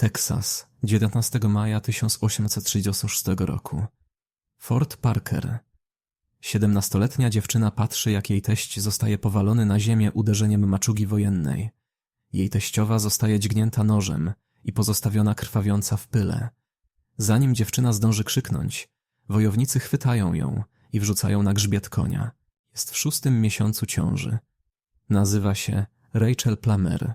Teksas, 19 maja 1836 roku. Fort Parker. Siedemnastoletnia dziewczyna patrzy, jak jej teść zostaje powalony na ziemię uderzeniem maczugi wojennej. Jej teściowa zostaje dźgnięta nożem i pozostawiona krwawiąca w pyle. Zanim dziewczyna zdąży krzyknąć, wojownicy chwytają ją i wrzucają na grzbiet konia. Jest w szóstym miesiącu ciąży. Nazywa się Rachel Plummer.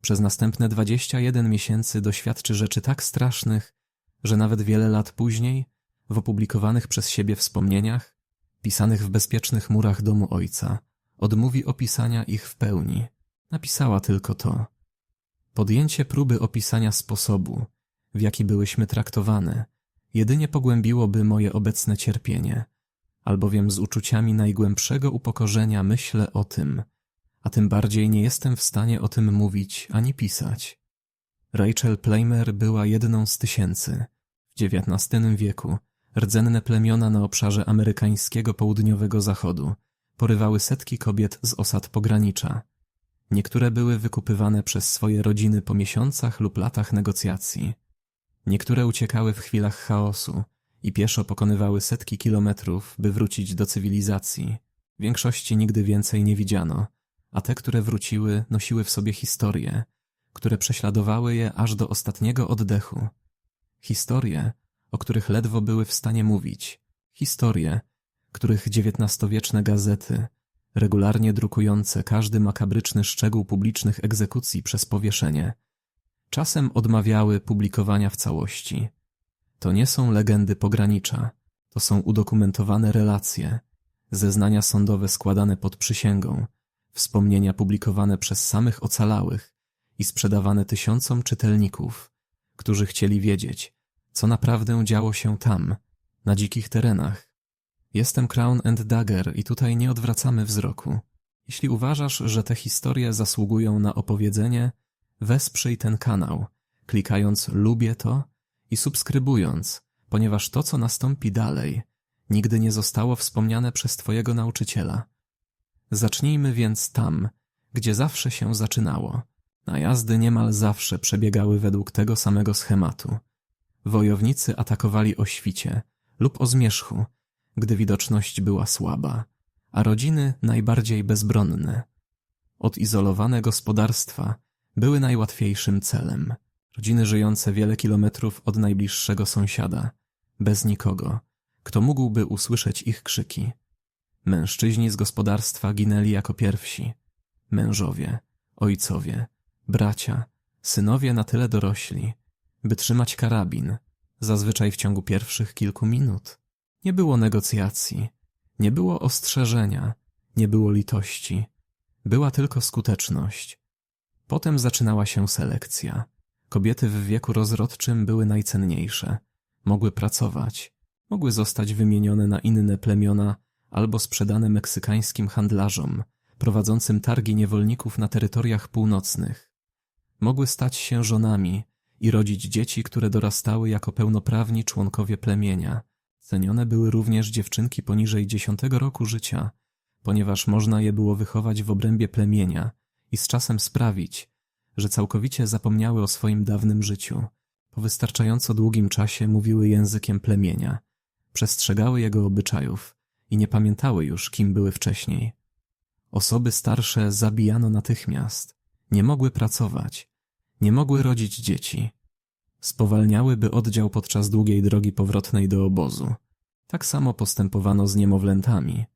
Przez następne 21 miesięcy doświadczy rzeczy tak strasznych, że nawet wiele lat później, w opublikowanych przez siebie wspomnieniach, pisanych w bezpiecznych murach domu ojca, odmówi opisania ich w pełni. Napisała tylko to. Podjęcie próby opisania sposobu, w jaki byłyśmy traktowane, jedynie pogłębiłoby moje obecne cierpienie, albowiem z uczuciami najgłębszego upokorzenia myślę o tym, a tym bardziej nie jestem w stanie o tym mówić ani pisać. Rachel Playmer była jedną z tysięcy. W XIX wieku rdzenne plemiona na obszarze amerykańskiego południowego zachodu porywały setki kobiet z osad pogranicza. Niektóre były wykupywane przez swoje rodziny po miesiącach lub latach negocjacji. Niektóre uciekały w chwilach chaosu i pieszo pokonywały setki kilometrów, by wrócić do cywilizacji. Większości nigdy więcej nie widziano, a te, które wróciły, nosiły w sobie historie, które prześladowały je aż do ostatniego oddechu. Historie, o których ledwo były w stanie mówić. Historie, których dziewiętnastowieczne gazety, regularnie drukujące każdy makabryczny szczegół publicznych egzekucji przez powieszenie, czasem odmawiały publikowania w całości. To nie są legendy pogranicza, to są udokumentowane relacje, zeznania sądowe składane pod przysięgą, wspomnienia publikowane przez samych ocalałych i sprzedawane tysiącom czytelników, którzy chcieli wiedzieć, co naprawdę działo się tam, na dzikich terenach. Jestem Crown and Dagger i tutaj nie odwracamy wzroku. Jeśli uważasz, że te historie zasługują na opowiedzenie, wesprzyj ten kanał, klikając lubię to i subskrybując, ponieważ to, co nastąpi dalej, nigdy nie zostało wspomniane przez Twojego nauczyciela. Zacznijmy więc tam, gdzie zawsze się zaczynało. Najazdy niemal zawsze przebiegały według tego samego schematu. Wojownicy atakowali o świcie lub o zmierzchu, gdy widoczność była słaba, a rodziny najbardziej bezbronne. Odizolowane gospodarstwa były najłatwiejszym celem. Rodziny żyjące wiele kilometrów od najbliższego sąsiada, bez nikogo, kto mógłby usłyszeć ich krzyki. Mężczyźni z gospodarstwa ginęli jako pierwsi. Mężowie, ojcowie, bracia, synowie na tyle dorośli, by trzymać karabin, zazwyczaj w ciągu pierwszych kilku minut. Nie było negocjacji, nie było ostrzeżenia, nie było litości. Była tylko skuteczność. Potem zaczynała się selekcja. Kobiety w wieku rozrodczym były najcenniejsze. Mogły pracować, mogły zostać wymienione na inne plemiona albo sprzedane meksykańskim handlarzom prowadzącym targi niewolników na terytoriach północnych. Mogły stać się żonami i rodzić dzieci, które dorastały jako pełnoprawni członkowie plemienia. Cenione były również dziewczynki poniżej dziesiątego roku życia, ponieważ można je było wychować w obrębie plemienia i z czasem sprawić, że całkowicie zapomniały o swoim dawnym życiu. Po wystarczająco długim czasie mówiły językiem plemienia, przestrzegały jego obyczajów i nie pamiętały już, kim były wcześniej. Osoby starsze zabijano natychmiast, nie mogły pracować, nie mogły rodzić dzieci. Spowalniałyby oddział podczas długiej drogi powrotnej do obozu. Tak samo postępowano z niemowlętami.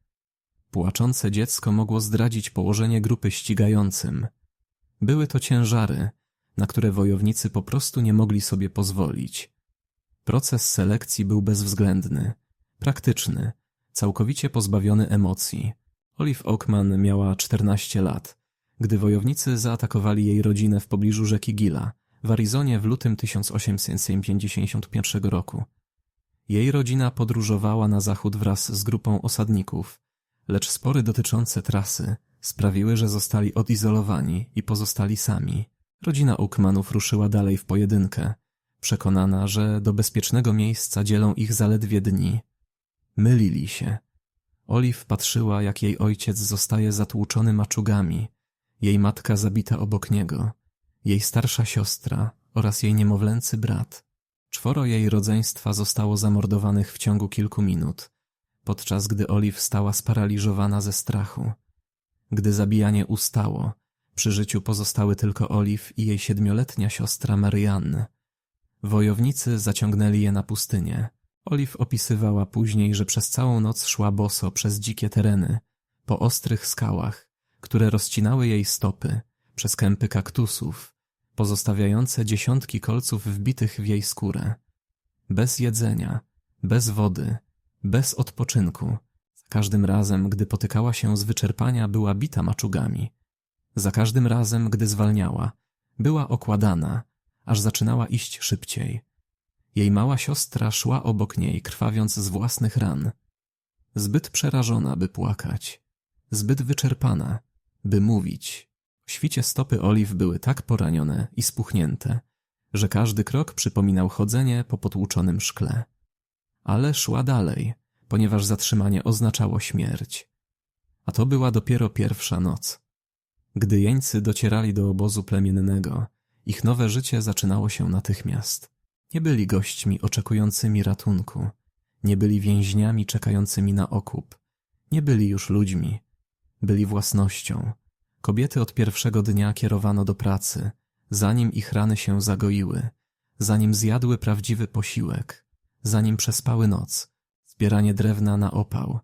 Płaczące dziecko mogło zdradzić położenie grupy ścigającym. Były to ciężary, na które wojownicy po prostu nie mogli sobie pozwolić. Proces selekcji był bezwzględny, praktyczny, całkowicie pozbawiony emocji. Olive Oakman miała 14 lat, gdy wojownicy zaatakowali jej rodzinę w pobliżu rzeki Gila w Arizonie w lutym 1851 roku. Jej rodzina podróżowała na zachód wraz z grupą osadników, lecz spory dotyczące trasy sprawiły, że zostali odizolowani i pozostali sami. Rodzina Oakmanów ruszyła dalej w pojedynkę, przekonana, że do bezpiecznego miejsca dzielą ich zaledwie dni. Mylili się. Olive patrzyła, jak jej ojciec zostaje zatłuczony maczugami, jej matka zabita obok niego, jej starsza siostra, oraz jej niemowlęcy brat. Czworo jej rodzeństwa zostało zamordowanych w ciągu kilku minut, podczas gdy Olive stała sparaliżowana ze strachu. Gdy zabijanie ustało, przy życiu pozostały tylko Olive i jej siedmioletnia siostra Marianne. Wojownicy zaciągnęli je na pustynię. Olive opisywała później, że przez całą noc szła boso przez dzikie tereny, po ostrych skałach, które rozcinały jej stopy, przez kępy kaktusów, pozostawiające dziesiątki kolców wbitych w jej skórę. Bez jedzenia, bez wody, bez odpoczynku. Za każdym razem, gdy potykała się z wyczerpania, była bita maczugami. Za każdym razem, gdy zwalniała, była okładana, aż zaczynała iść szybciej. Jej mała siostra szła obok niej, krwawiąc z własnych ran. Zbyt przerażona, by płakać, zbyt wyczerpana, by mówić. W świcie stopy Oliw były tak poranione i spuchnięte, że każdy krok przypominał chodzenie po potłuczonym szkle. Ale szła dalej, ponieważ zatrzymanie oznaczało śmierć. A to była dopiero pierwsza noc. Gdy jeńcy docierali do obozu plemiennego, ich nowe życie zaczynało się natychmiast. Nie byli gośćmi oczekującymi ratunku, nie byli więźniami czekającymi na okup, nie byli już ludźmi, byli własnością. Kobiety od pierwszego dnia kierowano do pracy, zanim ich rany się zagoiły, zanim zjadły prawdziwy posiłek, zanim przespały noc, zbieranie drewna na opał,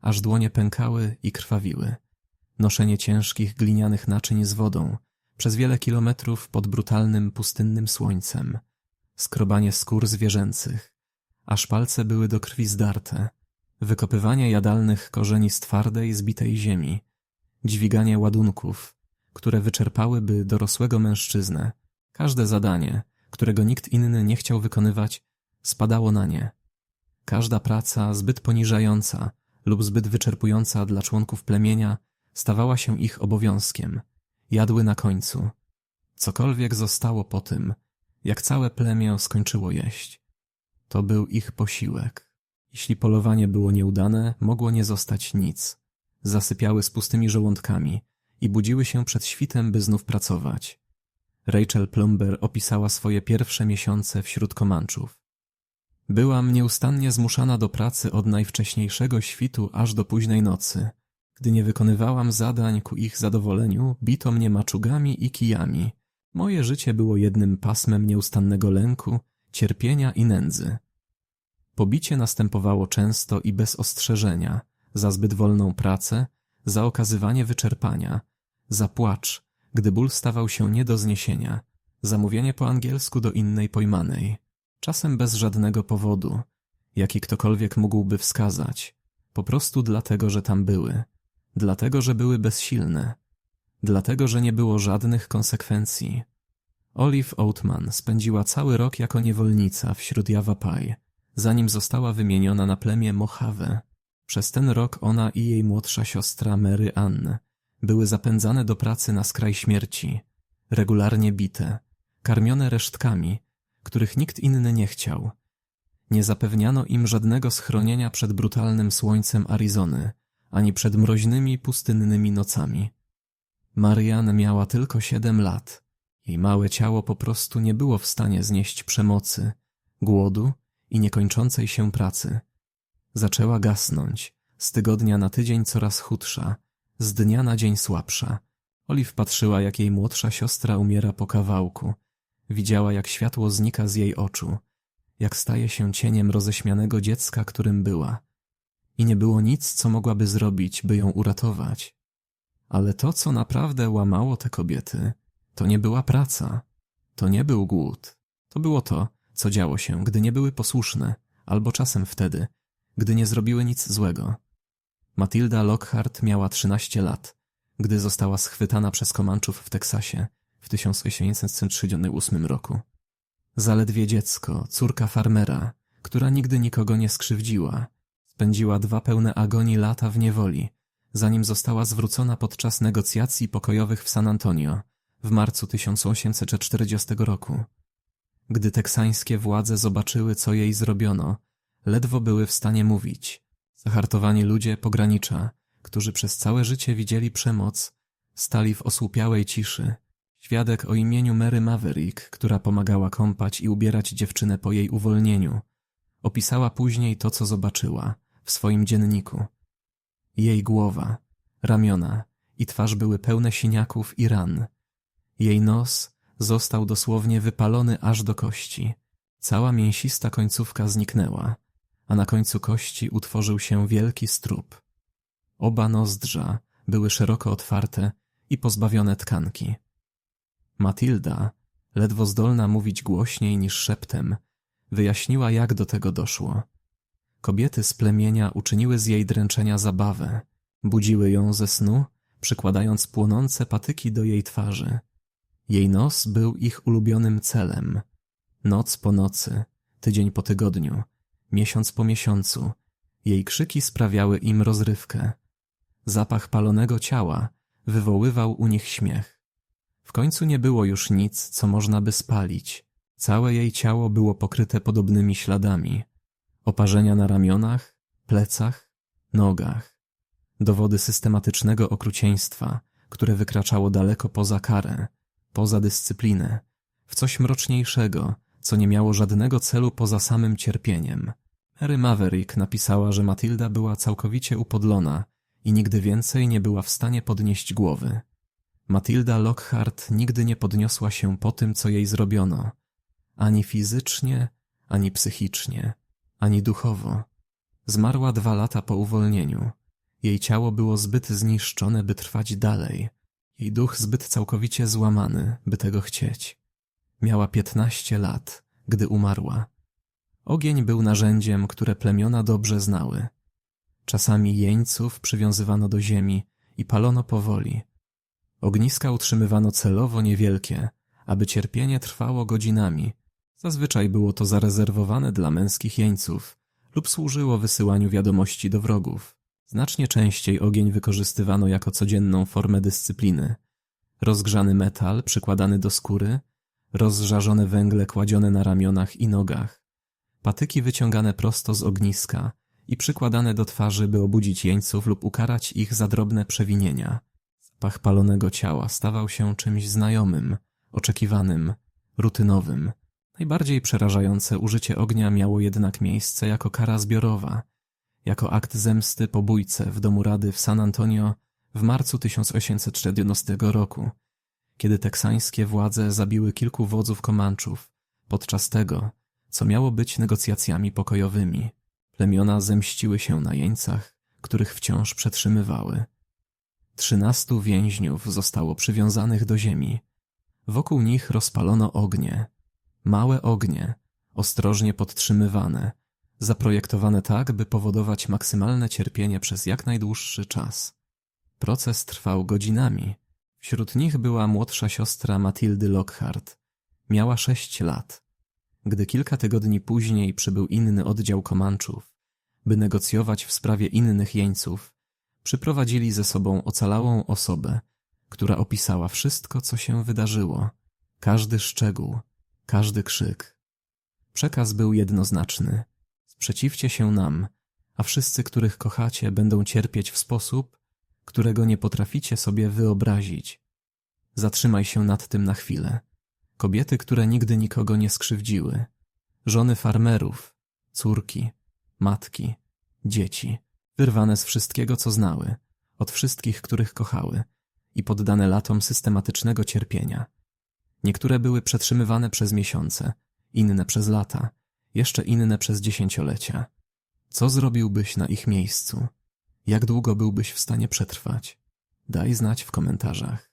aż dłonie pękały i krwawiły. Noszenie ciężkich glinianych naczyń z wodą przez wiele kilometrów pod brutalnym, pustynnym słońcem, skrobanie skór zwierzęcych, aż palce były do krwi zdarte, wykopywanie jadalnych korzeni z twardej, zbitej ziemi, dźwiganie ładunków, które wyczerpałyby dorosłego mężczyznę. Każde zadanie, którego nikt inny nie chciał wykonywać, spadało na nie. Każda praca zbyt poniżająca lub zbyt wyczerpująca dla członków plemienia stawała się ich obowiązkiem. Jadły na końcu. Cokolwiek zostało po tym, jak całe plemię skończyło jeść. To był ich posiłek. Jeśli polowanie było nieudane, mogło nie zostać nic. Zasypiały z pustymi żołądkami i budziły się przed świtem, by znów pracować. Rachel Plumber opisała swoje pierwsze miesiące wśród Komanczów. Byłam nieustannie zmuszana do pracy od najwcześniejszego świtu aż do późnej nocy – gdy nie wykonywałam zadań ku ich zadowoleniu, bito mnie maczugami i kijami. Moje życie było jednym pasmem nieustannego lęku, cierpienia i nędzy. Pobicie następowało często i bez ostrzeżenia, za zbyt wolną pracę, za okazywanie wyczerpania, za płacz, gdy ból stawał się nie do zniesienia, za mówienie po angielsku do innej pojmanej, czasem bez żadnego powodu, jaki ktokolwiek mógłby wskazać, po prostu dlatego, że tam były. Dlatego, że były bezsilne. Dlatego, że nie było żadnych konsekwencji. Olive Oatman spędziła cały rok jako niewolnica wśród Javapai, zanim została wymieniona na plemię Mojave. Przez ten rok ona i jej młodsza siostra Mary Ann były zapędzane do pracy na skraj śmierci, regularnie bite, karmione resztkami, których nikt inny nie chciał. Nie zapewniano im żadnego schronienia przed brutalnym słońcem Arizony, ani przed mroźnymi, pustynnymi nocami. Marian miała tylko siedem lat. Jej małe ciało po prostu nie było w stanie znieść przemocy, głodu i niekończącej się pracy. Zaczęła gasnąć, z tygodnia na tydzień coraz chudsza, z dnia na dzień słabsza. Oliw patrzyła, jak jej młodsza siostra umiera po kawałku. Widziała, jak światło znika z jej oczu, jak staje się cieniem roześmianego dziecka, którym była i nie było nic, co mogłaby zrobić, by ją uratować. Ale to, co naprawdę łamało te kobiety, to nie była praca, to nie był głód, to było to, co działo się, gdy nie były posłuszne, albo czasem wtedy, gdy nie zrobiły nic złego. Matilda Lockhart miała 13 lat, gdy została schwytana przez Komanczów w Teksasie w 1838 roku. Zaledwie dziecko, córka farmera, która nigdy nikogo nie skrzywdziła, Spędziła dwa pełne agonii lata w niewoli, zanim została zwrócona podczas negocjacji pokojowych w San Antonio w marcu 1840 roku. Gdy teksańskie władze zobaczyły, co jej zrobiono, ledwo były w stanie mówić. Zahartowani ludzie pogranicza, którzy przez całe życie widzieli przemoc, stali w osłupiałej ciszy, Świadek o imieniu Mary Maverick, która pomagała kąpać i ubierać dziewczynę po jej uwolnieniu, opisała później to, co zobaczyła w swoim dzienniku. Jej głowa, ramiona i twarz były pełne siniaków i ran. Jej nos został dosłownie wypalony aż do kości. Cała mięsista końcówka zniknęła, a na końcu kości utworzył się wielki strób. Oba nozdrza były szeroko otwarte i pozbawione tkanki. Matilda, ledwo zdolna mówić głośniej niż szeptem, wyjaśniła, jak do tego doszło. Kobiety z plemienia uczyniły z jej dręczenia zabawę, budziły ją ze snu, przykładając płonące patyki do jej twarzy. Jej nos był ich ulubionym celem. Noc po nocy, tydzień po tygodniu, miesiąc po miesiącu, jej krzyki sprawiały im rozrywkę. Zapach palonego ciała wywoływał u nich śmiech. W końcu nie było już nic, co można by spalić. Całe jej ciało było pokryte podobnymi śladami. Oparzenia na ramionach, plecach, nogach. Dowody systematycznego okrucieństwa, które wykraczało daleko poza karę, poza dyscyplinę, w coś mroczniejszego, co nie miało żadnego celu poza samym cierpieniem. Mary Maverick napisała, że Matilda była całkowicie upodlona i nigdy więcej nie była w stanie podnieść głowy. Matilda Lockhart nigdy nie podniosła się po tym, co jej zrobiono, ani fizycznie, ani psychicznie, ani duchowo. Zmarła dwa lata po uwolnieniu. Jej ciało było zbyt zniszczone, by trwać dalej. Jej duch zbyt całkowicie złamany, by tego chcieć. Miała piętnaście lat, gdy umarła. Ogień był narzędziem, które plemiona dobrze znały. Czasami jeńców przywiązywano do ziemi i palono powoli. Ogniska utrzymywano celowo niewielkie, aby cierpienie trwało godzinami. Zazwyczaj było to zarezerwowane dla męskich jeńców lub służyło wysyłaniu wiadomości do wrogów. Znacznie częściej ogień wykorzystywano jako codzienną formę dyscypliny. Rozgrzany metal przykładany do skóry, rozżarzone węgle kładzione na ramionach i nogach, patyki wyciągane prosto z ogniska i przykładane do twarzy, by obudzić jeńców lub ukarać ich za drobne przewinienia. Zapach palonego ciała stawał się czymś znajomym, oczekiwanym, rutynowym. Najbardziej przerażające użycie ognia miało jednak miejsce jako kara zbiorowa, jako akt zemsty po bójce w domu rady w San Antonio w marcu 1814 roku, kiedy teksańskie władze zabiły kilku wodzów Komanczów podczas tego, co miało być negocjacjami pokojowymi. Plemiona zemściły się na jeńcach, których wciąż przetrzymywały. Trzynastu więźniów zostało przywiązanych do ziemi. Wokół nich rozpalono ognie. Małe ognie, ostrożnie podtrzymywane, zaprojektowane tak, by powodować maksymalne cierpienie przez jak najdłuższy czas. Proces trwał godzinami. Wśród nich była młodsza siostra Matildy Lockhart. Miała sześć lat. Gdy kilka tygodni później przybył inny oddział Komanczów, by negocjować w sprawie innych jeńców, przyprowadzili ze sobą ocalałą osobę, która opisała wszystko, co się wydarzyło, każdy szczegół, każdy krzyk. Przekaz był jednoznaczny. Sprzeciwcie się nam, a wszyscy, których kochacie, będą cierpieć w sposób, którego nie potraficie sobie wyobrazić. Zatrzymaj się nad tym na chwilę. Kobiety, które nigdy nikogo nie skrzywdziły, żony farmerów, córki, matki, dzieci, wyrwane z wszystkiego, co znały, od wszystkich, których kochały i poddane latom systematycznego cierpienia. Niektóre były przetrzymywane przez miesiące, inne przez lata, jeszcze inne przez dziesięciolecia. Co zrobiłbyś na ich miejscu? Jak długo byłbyś w stanie przetrwać? Daj znać w komentarzach.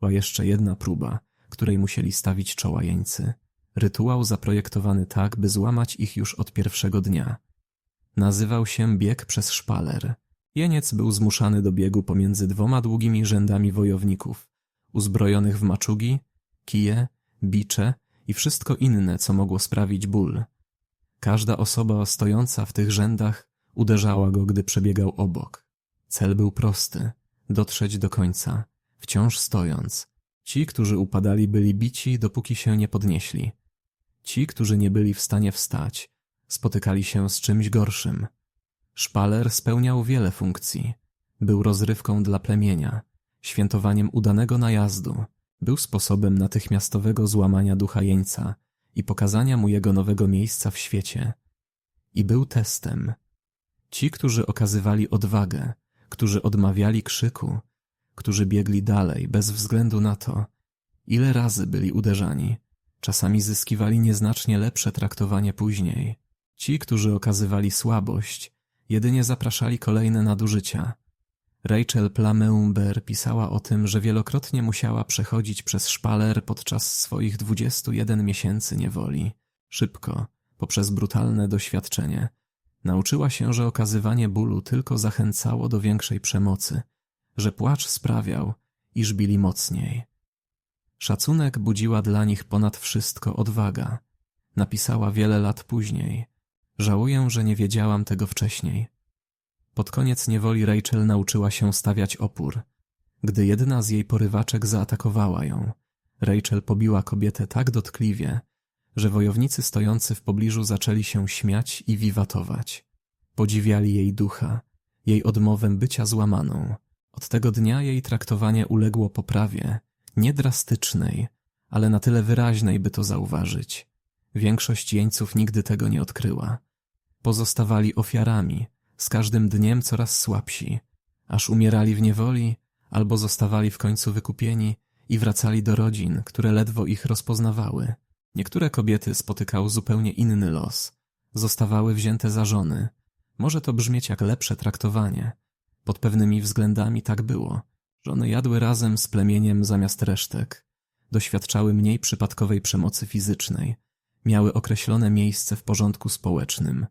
Była jeszcze jedna próba, której musieli stawić czoła jeńcy. Rytuał zaprojektowany tak, by złamać ich już od pierwszego dnia. Nazywał się bieg przez szpaler. Jeniec był zmuszany do biegu pomiędzy dwoma długimi rzędami wojowników, uzbrojonych w maczugi, kije, bicze i wszystko inne, co mogło sprawić ból. Każda osoba stojąca w tych rzędach uderzała go, gdy przebiegał obok. Cel był prosty dotrzeć do końca, wciąż stojąc. Ci, którzy upadali, byli bici, dopóki się nie podnieśli. Ci, którzy nie byli w stanie wstać, spotykali się z czymś gorszym. Szpaler spełniał wiele funkcji. Był rozrywką dla plemienia, świętowaniem udanego najazdu, Był sposobem natychmiastowego złamania ducha jeńca i pokazania mu jego nowego miejsca w świecie. I był testem. Ci, którzy okazywali odwagę, którzy odmawiali krzyku, którzy biegli dalej bez względu na to, ile razy byli uderzani, czasami zyskiwali nieznacznie lepsze traktowanie później. Ci, którzy okazywali słabość, jedynie zapraszali kolejne nadużycia. Rachel Plameumber pisała o tym, że wielokrotnie musiała przechodzić przez szpaler podczas swoich 21 miesięcy niewoli. Szybko, poprzez brutalne doświadczenie. Nauczyła się, że okazywanie bólu tylko zachęcało do większej przemocy, że płacz sprawiał, iż bili mocniej. Szacunek budziła dla nich ponad wszystko odwaga. Napisała wiele lat później. Żałuję, że nie wiedziałam tego wcześniej. Pod koniec niewoli Rachel nauczyła się stawiać opór. Gdy jedna z jej porywaczek zaatakowała ją, Rachel pobiła kobietę tak dotkliwie, że wojownicy stojący w pobliżu zaczęli się śmiać i wiwatować. Podziwiali jej ducha, jej odmowę bycia złamaną. Od tego dnia jej traktowanie uległo poprawie, nie drastycznej, ale na tyle wyraźnej, by to zauważyć. Większość jeńców nigdy tego nie odkryła. Pozostawali ofiarami, z każdym dniem coraz słabsi, aż umierali w niewoli albo zostawali w końcu wykupieni i wracali do rodzin, które ledwo ich rozpoznawały. Niektóre kobiety spotykał zupełnie inny los. Zostawały wzięte za żony. Może to brzmieć jak lepsze traktowanie. Pod pewnymi względami tak było. Żony jadły razem z plemieniem zamiast resztek. Doświadczały mniej przypadkowej przemocy fizycznej. Miały określone miejsce w porządku społecznym.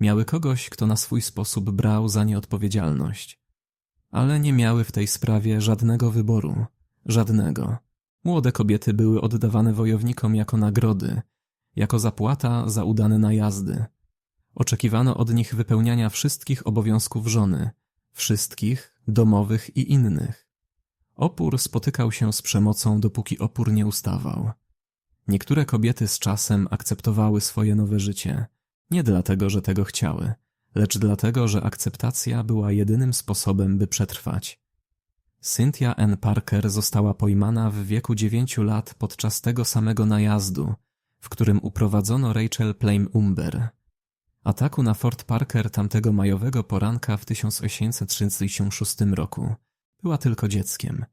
Miały kogoś, kto na swój sposób brał za nie odpowiedzialność. Ale nie miały w tej sprawie żadnego wyboru. Żadnego. Młode kobiety były oddawane wojownikom jako nagrody, jako zapłata za udane najazdy. Oczekiwano od nich wypełniania wszystkich obowiązków żony, wszystkich, domowych i innych. Opór spotykał się z przemocą, dopóki opór nie ustawał. Niektóre kobiety z czasem akceptowały swoje nowe życie, nie dlatego, że tego chciały, lecz dlatego, że akceptacja była jedynym sposobem, by przetrwać. Cynthia N. Parker została pojmana w wieku dziewięciu lat podczas tego samego najazdu, w którym uprowadzono Rachel Plame Umber. Ataku na Fort Parker tamtego majowego poranka w 1836 roku. Była tylko dzieckiem.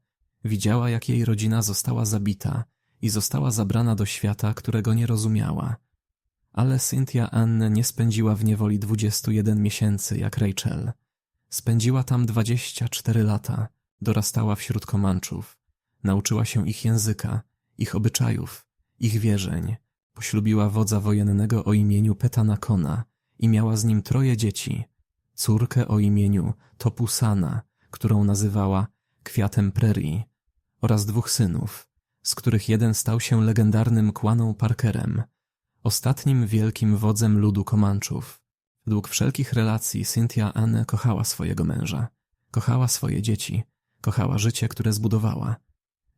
Widziała, jak jej rodzina została zabita i została zabrana do świata, którego nie rozumiała. Ale Cynthia Anne nie spędziła w niewoli 21 miesięcy jak Rachel. Spędziła tam 24 lata Dorastała wśród Komanczów, nauczyła się ich języka, ich obyczajów, ich wierzeń. Poślubiła wodza wojennego o imieniu Petanakona i miała z nim troje dzieci. Córkę o imieniu Topusana, którą nazywała Kwiatem Prerii, oraz dwóch synów, z których jeden stał się legendarnym Kłaną Parkerem, ostatnim wielkim wodzem ludu Komanczów. Według wszelkich relacji Cynthia Anne kochała swojego męża, kochała swoje dzieci, Kochała życie, które zbudowała.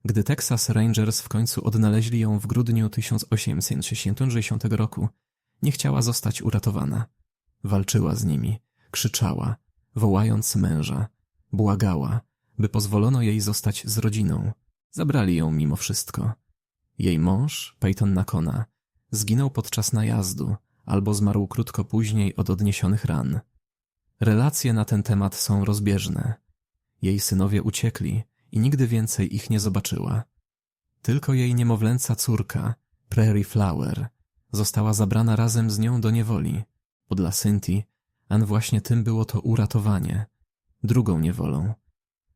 Gdy Texas Rangers w końcu odnaleźli ją w grudniu 1860 roku, nie chciała zostać uratowana. Walczyła z nimi, krzyczała, wołając męża, błagała, by pozwolono jej zostać z rodziną. Zabrali ją mimo wszystko. Jej mąż, Peyton Nakona, zginął podczas najazdu albo zmarł krótko później od odniesionych ran. Relacje na ten temat są rozbieżne. Jej synowie uciekli i nigdy więcej ich nie zobaczyła. Tylko jej niemowlęca córka, Prairie Flower, została zabrana razem z nią do niewoli, bo dla Cynthia An właśnie tym było to uratowanie, drugą niewolą.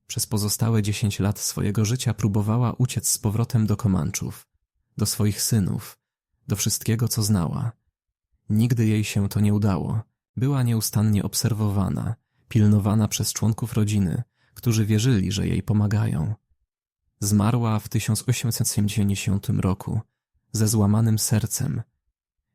Przez pozostałe dziesięć lat swojego życia próbowała uciec z powrotem do Komanczów, do swoich synów, do wszystkiego, co znała. Nigdy jej się to nie udało. Była nieustannie obserwowana, pilnowana przez członków rodziny, którzy wierzyli, że jej pomagają. Zmarła w 1870 roku ze złamanym sercem.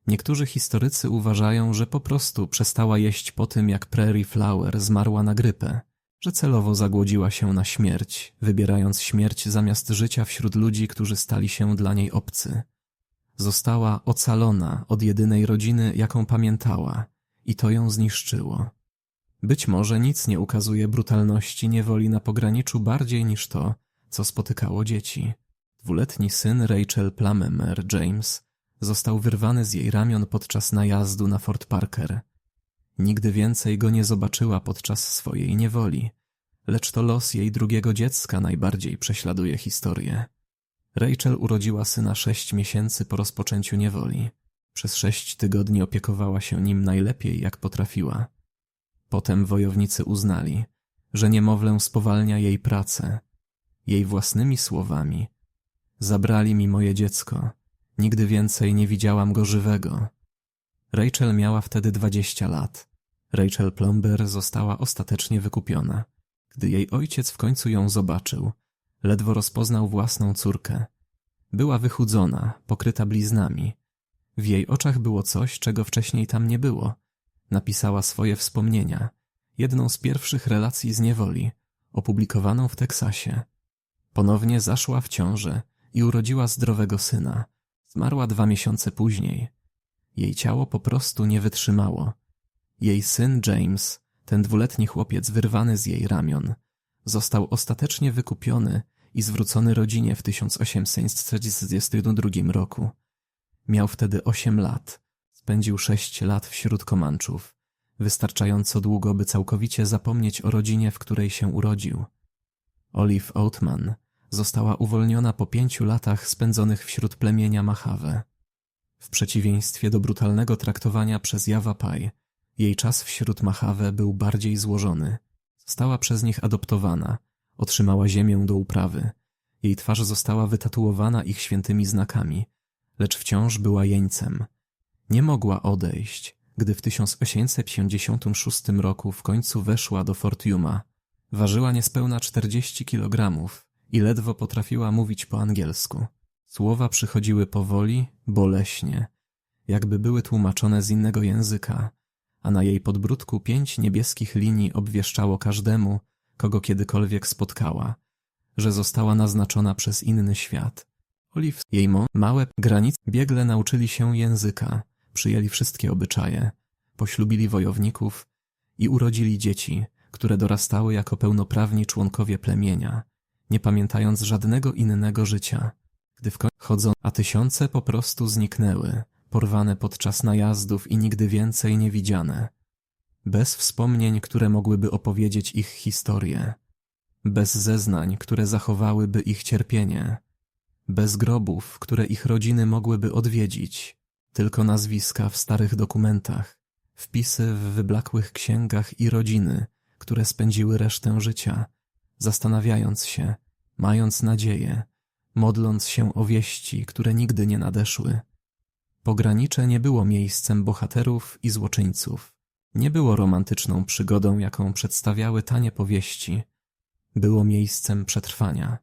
Niektórzy historycy uważają, że po prostu przestała jeść po tym, jak Prairie Flower zmarła na grypę, że celowo zagłodziła się na śmierć, wybierając śmierć zamiast życia wśród ludzi, którzy stali się dla niej obcy. Została ocalona od jedynej rodziny, jaką pamiętała, i to ją zniszczyło. Być może nic nie ukazuje brutalności niewoli na pograniczu bardziej niż to, co spotykało dzieci. Dwuletni syn Rachel Plummer, James, został wyrwany z jej ramion podczas najazdu na Fort Parker. Nigdy więcej go nie zobaczyła podczas swojej niewoli, lecz to los jej drugiego dziecka najbardziej prześladuje historię. Rachel urodziła syna sześć miesięcy po rozpoczęciu niewoli. Przez sześć tygodni opiekowała się nim najlepiej, jak potrafiła. Potem wojownicy uznali, że niemowlę spowalnia jej pracę. Jej własnymi słowami Zabrali mi moje dziecko. Nigdy więcej nie widziałam go żywego. Rachel miała wtedy dwadzieścia lat. Rachel Plumber została ostatecznie wykupiona. Gdy jej ojciec w końcu ją zobaczył, ledwo rozpoznał własną córkę. Była wychudzona, pokryta bliznami. W jej oczach było coś, czego wcześniej tam nie było. Napisała swoje wspomnienia, jedną z pierwszych relacji z niewoli, opublikowaną w Teksasie. Ponownie zaszła w ciążę i urodziła zdrowego syna. Zmarła dwa miesiące później. Jej ciało po prostu nie wytrzymało. Jej syn James, ten dwuletni chłopiec wyrwany z jej ramion, został ostatecznie wykupiony i zwrócony rodzinie w 1842 roku. Miał wtedy osiem lat. Spędził sześć lat wśród Komanczów, wystarczająco długo, by całkowicie zapomnieć o rodzinie, w której się urodził. Olive Oatman została uwolniona po pięciu latach spędzonych wśród plemienia Machave. W przeciwieństwie do brutalnego traktowania przez Pai, jej czas wśród Machave był bardziej złożony. Została przez nich adoptowana, otrzymała ziemię do uprawy. Jej twarz została wytatuowana ich świętymi znakami, lecz wciąż była jeńcem. Nie mogła odejść, gdy w 1856 roku w końcu weszła do Fort Yuma. Ważyła niespełna 40 kilogramów i ledwo potrafiła mówić po angielsku. Słowa przychodziły powoli, boleśnie, jakby były tłumaczone z innego języka, a na jej podbródku pięć niebieskich linii obwieszczało każdemu, kogo kiedykolwiek spotkała, że została naznaczona przez inny świat. Oliw, jej małe granice biegle nauczyli się języka, przyjęli wszystkie obyczaje, poślubili wojowników i urodzili dzieci, które dorastały jako pełnoprawni członkowie plemienia nie pamiętając żadnego innego życia. Gdy w końcu chodzą, a tysiące po prostu zniknęły, porwane podczas najazdów i nigdy więcej nie widziane. Bez wspomnień, które mogłyby opowiedzieć ich historię. Bez zeznań, które zachowałyby ich cierpienie. Bez grobów, które ich rodziny mogłyby odwiedzić. Tylko nazwiska w starych dokumentach, wpisy w wyblakłych księgach i rodziny, które spędziły resztę życia, zastanawiając się, mając nadzieję, modląc się o wieści, które nigdy nie nadeszły. Pogranicze nie było miejscem bohaterów i złoczyńców. Nie było romantyczną przygodą, jaką przedstawiały tanie powieści. Było miejscem przetrwania,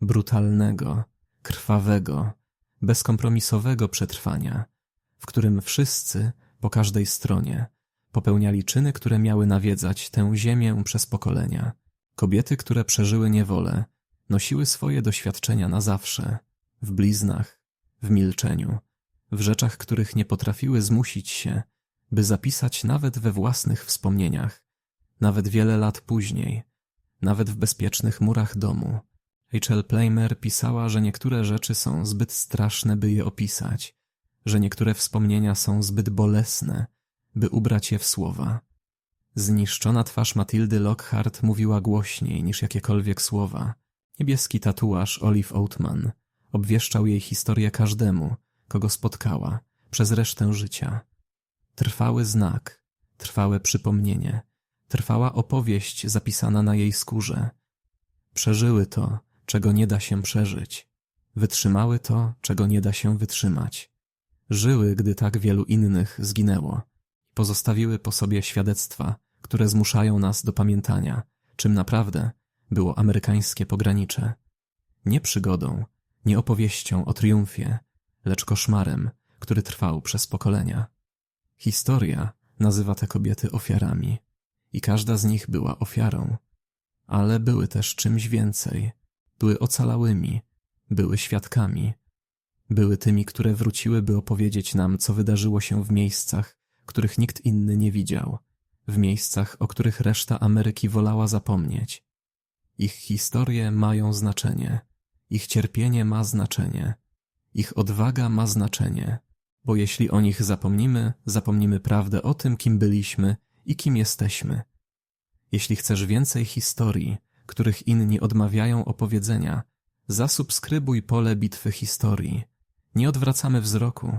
brutalnego, krwawego, bezkompromisowego przetrwania, w którym wszyscy, po każdej stronie, popełniali czyny, które miały nawiedzać tę ziemię przez pokolenia. Kobiety, które przeżyły niewolę, nosiły swoje doświadczenia na zawsze, w bliznach, w milczeniu, w rzeczach, których nie potrafiły zmusić się, by zapisać nawet we własnych wspomnieniach, nawet wiele lat później, nawet w bezpiecznych murach domu. Rachel Playmer pisała, że niektóre rzeczy są zbyt straszne, by je opisać, że niektóre wspomnienia są zbyt bolesne, by ubrać je w słowa. Zniszczona twarz Matildy Lockhart mówiła głośniej niż jakiekolwiek słowa. Niebieski tatuaż Olive Oatman obwieszczał jej historię każdemu, kogo spotkała, przez resztę życia. Trwały znak, trwałe przypomnienie, trwała opowieść zapisana na jej skórze. Przeżyły to, czego nie da się przeżyć. Wytrzymały to, czego nie da się wytrzymać. Żyły, gdy tak wielu innych zginęło. Pozostawiły po sobie świadectwa, które zmuszają nas do pamiętania, czym naprawdę było amerykańskie pogranicze. Nie przygodą, nie opowieścią o triumfie, lecz koszmarem, który trwał przez pokolenia. Historia nazywa te kobiety ofiarami i każda z nich była ofiarą, ale były też czymś więcej. Były ocalałymi, były świadkami, były tymi, które wróciły, by opowiedzieć nam, co wydarzyło się w miejscach, których nikt inny nie widział, w miejscach, o których reszta Ameryki wolała zapomnieć. Ich historie mają znaczenie. Ich cierpienie ma znaczenie. Ich odwaga ma znaczenie, bo jeśli o nich zapomnimy, zapomnimy prawdę o tym, kim byliśmy i kim jesteśmy. Jeśli chcesz więcej historii, których inni odmawiają opowiedzenia, zasubskrybuj pole bitwy historii. Nie odwracamy wzroku,